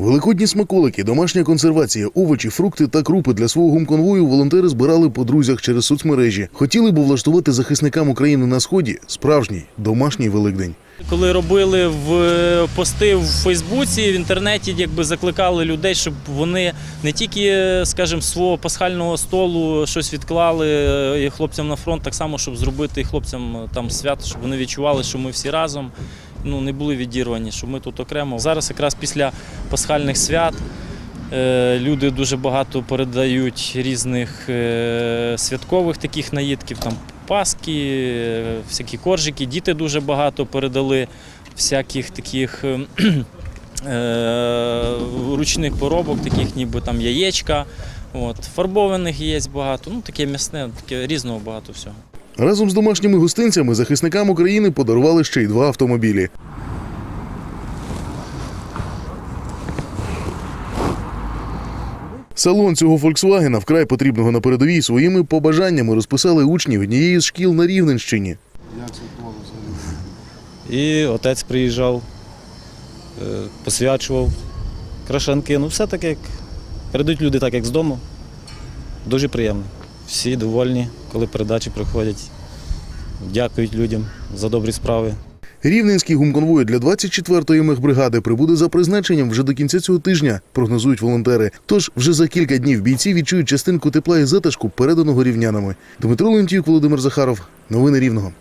Великодні смаколики, домашня консервація, овочі, фрукти та крупи для свого гумконвою волонтери збирали по друзях через соцмережі. Хотіли б влаштувати захисникам України на сході справжній домашній Великдень. Коли робили в е, пости в Фейсбуці, в інтернеті, якби закликали людей, щоб вони не тільки, е, скажімо, свого пасхального столу щось відклали е, хлопцям на фронт, так само, щоб зробити і хлопцям там свято, щоб вони відчували, що ми всі разом. Ну, не були відірвані, що ми тут окремо. Зараз якраз після пасхальних свят е, люди дуже багато передають різних е, святкових таких наїдків, там паски, е, всякі коржики. Діти дуже багато передали всяких таких ручних поробок, таких ніби там яєчка. От, фарбованих яєць багато, ну таке м'ясне, таке різного багато всього. Разом з домашніми гостинцями захисникам України подарували ще й два автомобілі. Салон цього Фольксвагена вкрай потрібного на передовій своїми побажаннями розписали учні однієї з шкіл на Рівненщині. І отець приїжджав, е, посвячував крашанки. Ну, все так, як передають люди так, як з дому. Дуже приємно. Всі довольні, коли передачі приходять. Дякують людям за добрі справи. Рівненський гумконвой для 24-ї мехбригади прибуде за призначенням вже до кінця цього тижня, прогнозують волонтери. Тож вже за кілька днів бійці відчують частинку тепла і затишку, переданого рівнянами. Дмитро Лентюк, Володимир Захаров. Новини Рівного.